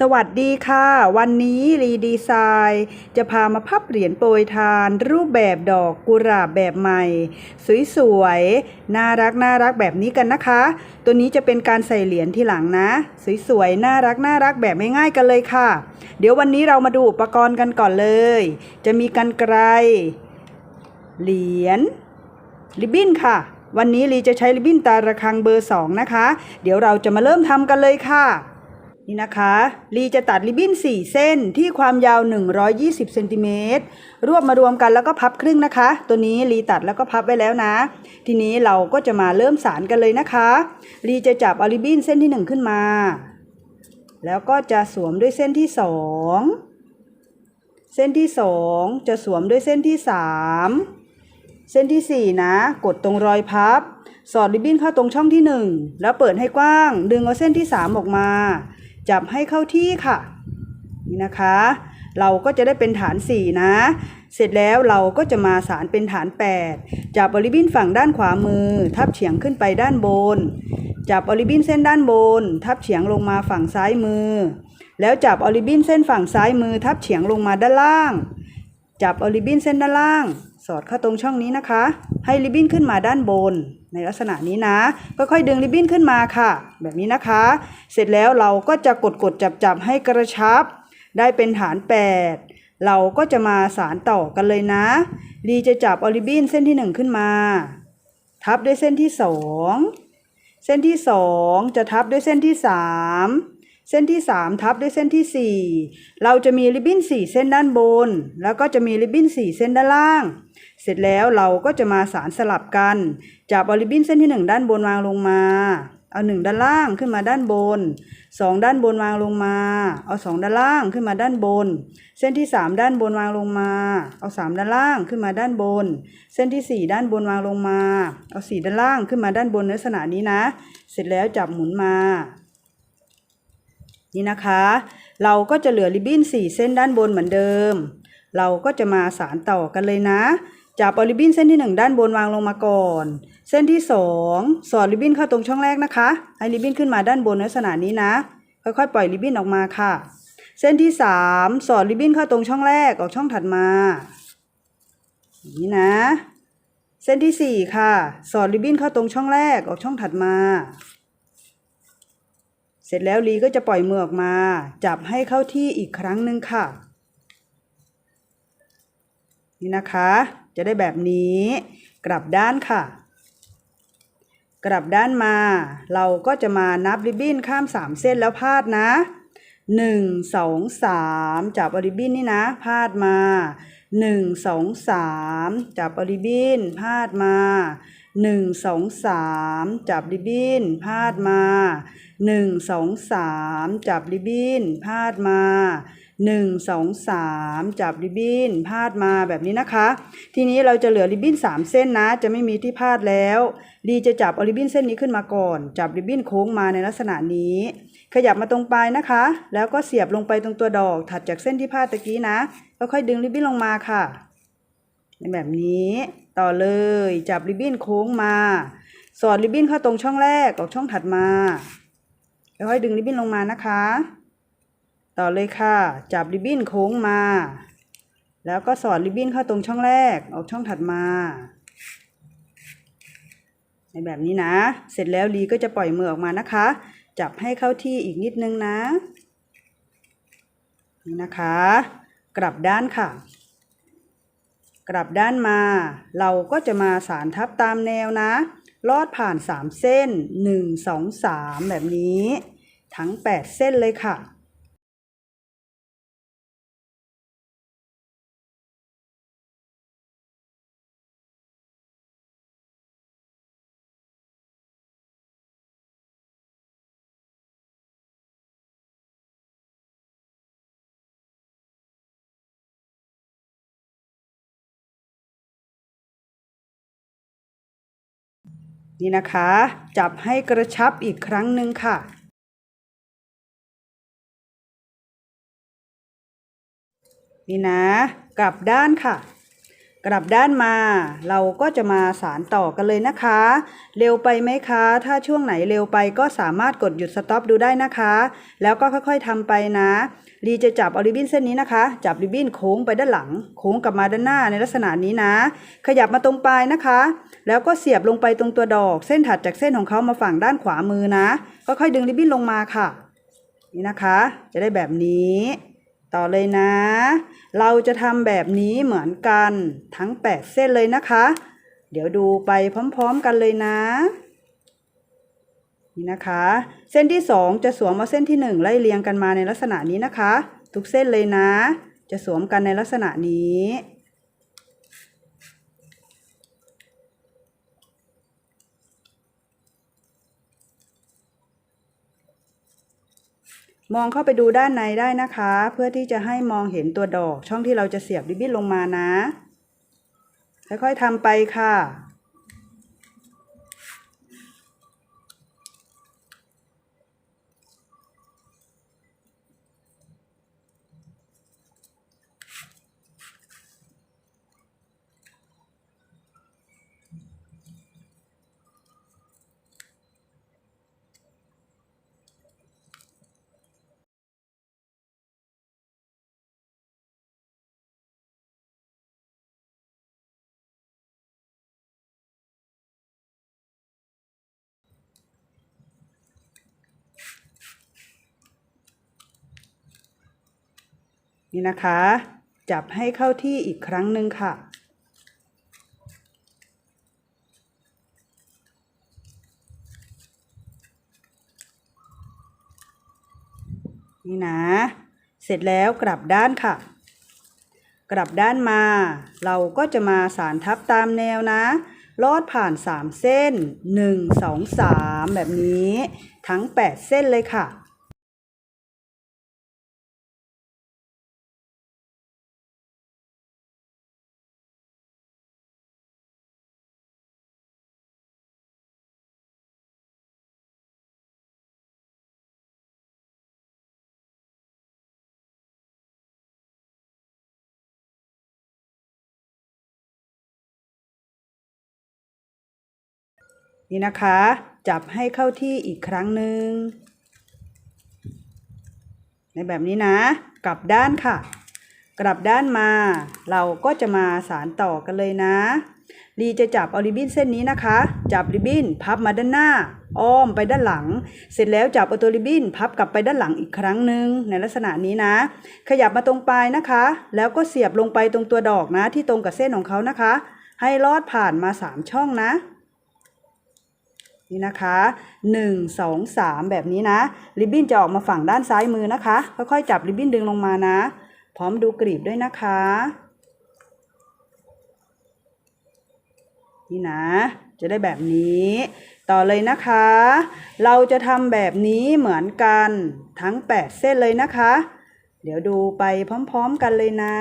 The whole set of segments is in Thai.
สวัสดีค่ะ วันนี้รีดีไซน์จะพามาพับเหรียญโปรยทาน รูปแบบดอกกุหลาบแบบใหม่ สวยๆ น่ารักน่ารักแบบนี้กันนะคะ ตัวนี้จะเป็นการใส่เหรียญที่หลังนะ สวยๆ น่ารักน่ารักแบบง่ายๆกันเลยค่ะ เดี๋ยววันนี้เรามาดูอุปกรณ์กันก่อนเลย จะมีกันไกรเหรียญริบบิ้นค่ะ วันนี้ลีจะใช้ริบบิ้นตาระคังเบอร์ 2 นะคะ เดี๋ยวเราจะมาเริ่มทำกันเลยค่ะ นี่นะคะลีจะตัดริบบิ้น 4 เส้นที่ความยาว 120เซนติเมตรรวบมารวมกันแล้วก็พับครึ่งนะคะ ตัวนี้ลีตัดแล้วก็พับไว้แล้วนะ ทีนี้เราก็จะมาเริ่มสารกันเลยนะคะลีจะจับเอาริบบิ้นเส้นที่ 1 ขึ้นมา แล้วก็จะสวมด้วยเส้นที่ 2 เส้นที่ 2 จะสวมด้วยเส้นที่ 3 เส้นที่ 4 นะ กดตรงรอยพับสอดริบบิ้นเข้าตรงช่องที่ 1 แล้วเปิดให้กว้าง ดึงเอาเส้นที่ 3 ออกมา จับให้เข้าที่ค่ะนี่นะคะ เราก็จะได้เป็นฐาน 4 นะ เสร็จแล้วเราก็จะมาสารเป็นฐาน 8 จับอริบินฝั่งด้านขวามือ ทับเฉียงขึ้นไปด้านบน จับอริบินเส้นด้านบน ทับเฉียงลงมาฝั่งซ้ายมือ แล้วจับอริบินเส้นฝั่งซ้ายมือ ทับเฉียงลงมาด้านล่าง จับอริบินเส้นด้านล่าง สอดเข้าตรงช่องนี้นะคะ ให้ริบบิ้นขึ้นมาด้านบน ในลักษณะนี้นะ ค่อยๆดึงริบบิ้นขึ้นมาค่ะ แบบนี้นะคะ เสร็จแล้วเราก็จะกดกดจับจับๆให้กระชับ ได้เป็นฐาน 8 เราก็จะมาสารต่อกันเลยนะลีจะจับอริบบิ้นเส้นที่ 1 ขึ้นมา ทับด้วยเส้นที่ 2 เส้นที่ 2 จะทับด้วยเส้นที่ 3 เส้นที่ 3 ทับด้วยเส้นที่ 4 เราจะมีริบบิ้น 4 เส้นด้านบน แล้วก็จะมีริบบิ้น 4 เส้นด้านล่าง เสร็จแล้วเราก็จะมาสารสลับกันจับเอาริบบิ้นเส้นที่ 1 ด้านบนวางลงมา เอา 1 ด้านล่างขึ้นมาด้านบน 2 ด้านบนวางลงมา เอา 2 ด้านล่างขึ้นมาด้านบน เส้นที่ 3 ด้านบนวางลงมา เอา 3 ด้านล่างขึ้นมาด้านบน เส้นที่ 4 ด้านบนวางลงมา เอา 4 ด้านล่างขึ้นมาด้านบนในลักษณะนี้นะ เสร็จแล้วจับหมุนมา นี่นะคะ เราก็จะเหลือริบบิ้น4 เส้นด้านบนเหมือนเดิม เราก็จะมาสารต่อกันเลยนะจับเอาริบบิ้นเส้นที่ 1 ด้านบนวางลงมาก่อน เส้นที่ 2 สอดริบบิ้นเข้าตรงช่องแรกนะคะ ให้ริบบิ้นขึ้นมาด้านบนในลักษณะนี้นะ ค่อยๆ ปล่อยริบบิ้นออกมาค่ะ เส้นที่ 3 สอดริบบิ้นเข้าตรงช่องแรกออกช่องถัดมาอย่างนี้นะ เส้นที่ 4 ค่ะ สอดริบบิ้นเข้าตรงช่องแรกออกช่องถัดมา เสร็จแล้วลีก็จะปล่อยมือออกมา จับให้เข้าที่อีกครั้งหนึ่งค่ะ นี่นะคะ จะได้แบบนี้ กลับด้านค่ะ กลับด้านมา เราก็จะมานับริบบิ้นข้าม 3 เส้นแล้วพาดนะ1 2 3จับอาริบบิ้นนี่นะ พาดมา1 2 3จับอาริบบิ้นพาดมา 1 2 3จับริบบิ้นพาดมาหนึ่งสองสามจับริบบิ้นพาดมาหนึ่งสองสามจับริบบิ้นพาดมาแบบนี้นะคะ ทีนี้เราจะเหลือริบบิ้นสามเส้นนะ จะไม่มีที่พาดแล้วดีจะจับเอาริบบิ้นเส้นนี้ขึ้นมาก่อน จับริบบิ้นโค้งมาในลักษณะนี้ ขยับมาตรงปลายนะคะ แล้วก็เสียบลงไปตรงตัวดอกถัดจากเส้นที่พาดตะกี้นะค่อยๆดึงริบบิ้นลงมาค่ะในแบบนี้ ต่อเลย จับริบบิ้นโค้งมา สอดริบบิ้นเข้าตรงช่องแรกออกช่องถัดมาค่อยๆดึงริบบิ้นลงมานะคะ ต่อเลยค่ะ จับริบบิ้นโค้งมา แล้วก็สอดริบบิ้นเข้าตรงช่องแรกออกช่องถัดมา ในแบบนี้นะ เสร็จแล้วลีก็จะปล่อยมือออกมานะคะ จับให้เข้าที่อีกนิดนึงนะนี่นะคะ กลับด้านค่ะ กลับด้านมา เราก็จะมาสารทับตามแนวนะ ลอดผ่าน 3 เส้น 1 2 3 แบบนี้ ทั้ง 8 เส้นเลยค่ะ นี่นะคะ จับให้กระชับอีกครั้งหนึ่งค่ะ นี่นะ กลับด้านค่ะ กลับด้านมา เราก็จะมาสารต่อกันเลยนะคะ เร็วไปไหมคะ ถ้าช่วงไหนเร็วไปก็สามารถกดหยุดสต็อปดูได้นะคะ แล้วก็ค่อยๆทำไปนะลีจะจับเอาริบบิ้นเส้นนี้นะคะ จับริบบิ้นโค้งไปด้านหลัง โค้งกลับมาด้านหน้าในลักษณะนี้นะ ขยับมาตรงปลายนะคะ แล้วก็เสียบลงไปตรงตัวดอก เส้นถัดจากเส้นของเขามาฝั่งด้านขวามือนะ ค่อยๆดึงริบบิ้นลงมาค่ะ นี่นะคะ จะได้แบบนี้ ต่อเลยนะ เราจะทำแบบนี้เหมือนกันทั้ง 8 เส้นเลยนะคะ เดี๋ยวดูไปพร้อมๆกันเลยนะ นี่นะคะ เส้นที่ 2 จะสวมมาเส้นที่ 1 ไล่เรียงกันมาในลักษณะนี้นะคะ ทุกเส้นเลยนะ จะสวมกันในลักษณะนี้ มองเข้าไปดูด้านในได้นะคะ เพื่อที่จะให้มองเห็นตัวดอก ช่องที่เราจะเสียบริบบิ้นลงมานะ ค่อยๆทำไปค่ะ นี่นะคะ จับให้เข้าที่อีกครั้งหนึ่งค่ะ นี่นะ เสร็จแล้วกลับด้านค่ะ กลับด้านมา เราก็จะมาสารทับตามแนวนะ ลอดผ่าน 3 เส้น 1 2 3 แบบนี้ ทั้ง 8 เส้นเลยค่ะ นี่นะคะ จับให้เข้าที่อีกครั้งหนึ่งในแบบนี้นะ กลับด้านค่ะ กลับด้านมา เราก็จะมาสารต่อกันเลยนะลีจะจับเอาริบบิ้นเส้นนี้นะคะ จับริบบิ้นพับมาด้านหน้า อ้อมไปด้านหลัง เสร็จแล้วจับเอาตัวริบบิ้นพับกลับไปด้านหลังอีกครั้งหนึ่งในลักษณะนี้นะ ขยับมาตรงปลายนะคะ แล้วก็เสียบลงไปตรงตัวดอกนะที่ตรงกับเส้นของเขานะคะ ให้ลอดผ่านมา 3 ช่องนะ นี่นะคะ1 2 3 แบบนี้นะริบบิ้นจะออกมาฝั่งด้านซ้ายมือนะคะ ค่อยๆจับริบบิ้นดึงลงมานะ พร้อมดูกรีบด้วยนะคะ นี่นะ จะได้แบบนี้ ต่อเลยนะคะ เราจะทำแบบนี้เหมือนกันทั้ง 8 เส้นเลยนะคะ เดี๋ยวดูไปพร้อมๆกันเลยนะ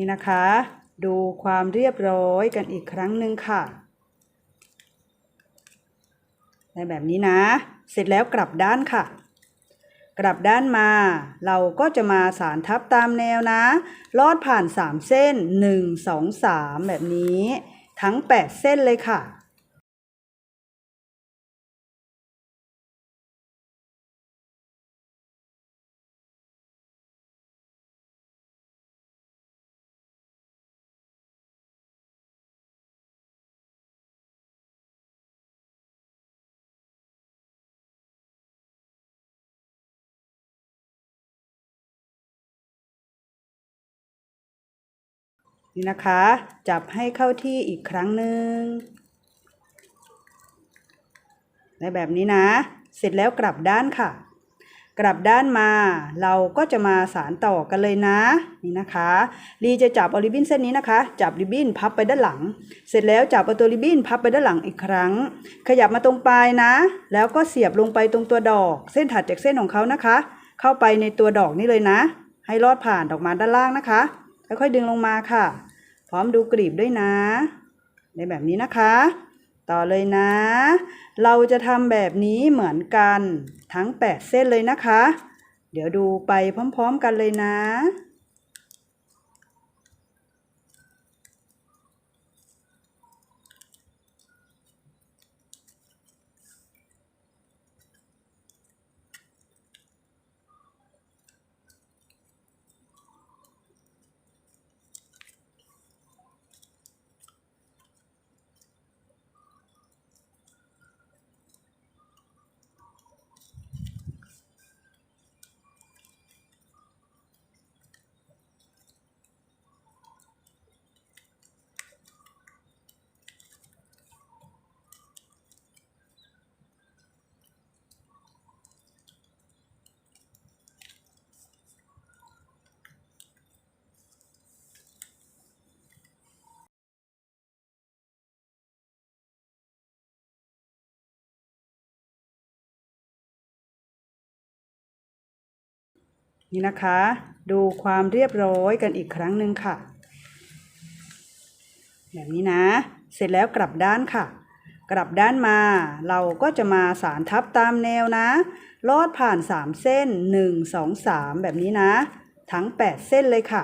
นี่นะคะ ดูความเรียบร้อยกันอีกครั้งหนึ่งค่ะในแบบนี้นะ เสร็จแล้วกลับด้านค่ะ กลับด้านมา เราก็จะมาสารทับตามแนวนะ ลอดผ่าน 3 เส้น 1 2 3 แบบนี้ ทั้ง 8 เส้นเลยค่ะ นี่นะคะ จับให้เข้าที่อีกครั้งหนึ่งในแบบนี้นะ เสร็จแล้วกลับด้านค่ะ กลับด้านมา เราก็จะมาสารต่อกันเลยนะ นี่นะคะลีจะจับเอาริบบิ้นเส้นนี้นะคะ จับริบบิ้นพับไปด้านหลัง เสร็จแล้วจับเอาตัวริบบิ้นพับไปด้านหลังอีกครั้ง ขยับมาตรงปลายนะ แล้วก็เสียบลงไปตรงตัวดอก เส้นถัดจากเส้นของเขานะคะ เข้าไปในตัวดอกนี้เลยนะ ให้ลอดผ่านออกมาด้านล่างนะคะ ค่อยๆดึงลงมาค่ะ พร้อมดูกลีบด้วยนะ ในแบบนี้นะคะ ต่อเลยนะ เราจะทำแบบนี้เหมือนกันทั้ง 8 เส้นเลยนะคะ เดี๋ยวดูไปพร้อม ๆ กันเลยนะ นี่นะคะ ดูความเรียบร้อยกันอีกครั้งหนึ่งค่ะ แบบนี้นะ เสร็จแล้วกลับด้านค่ะ กลับด้านมา เราก็จะมาสารทับตามแนวนะ ลอดผ่าน 3 เส้น 1 2 3 แบบนี้นะ ทั้ง 8 เส้นเลยค่ะ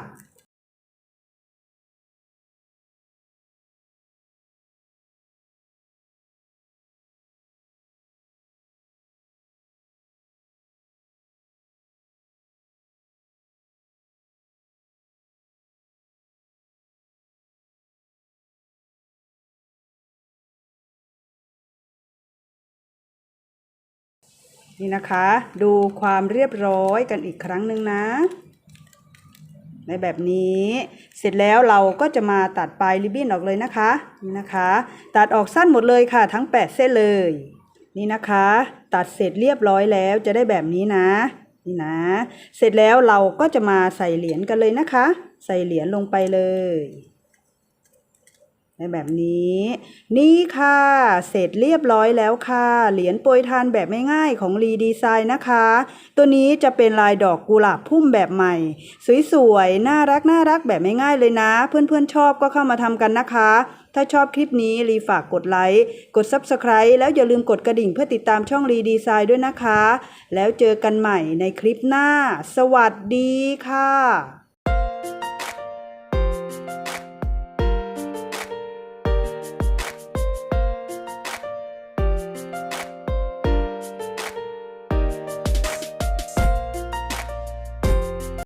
นี่นะคะ ดูความเรียบร้อยกันอีกครั้งหนึ่งนะ ในแบบนี้ เสร็จแล้วเราก็จะมาตัดปลายริบบิ้นออกเลยนะคะ นี่นะคะ ตัดออกสั้นหมดเลยค่ะ ทั้ง 8 เส้นเลย นี่นะคะ ตัดเสร็จเรียบร้อยแล้วจะได้แบบนี้นะ นี่นะ เสร็จแล้วเราก็จะมาใส่เหรียญกันเลยนะคะ ใส่เหรียญลงไปเลย ในแบบนี้ นี่ค่ะ เสร็จเรียบร้อยแล้วค่ะ เหรียญโปรยทานแบบง่ายๆของรีดีไซน์นะคะ ตัวนี้จะเป็นลายดอกกุหลาบพุ่มแบบใหม่ สวยๆ น่ารักน่ารักแบบง่ายๆเลยนะ เพื่อนๆชอบก็เข้ามาทำกันนะคะ ถ้าชอบคลิปนี้รีฝากกดไลค์กด Subscribe แล้วอย่าลืมกดกระดิ่งเพื่อติดตามช่องรีดีไซน์ด้วยนะคะ แล้วเจอกันใหม่ในคลิปหน้า สวัสดีค่ะ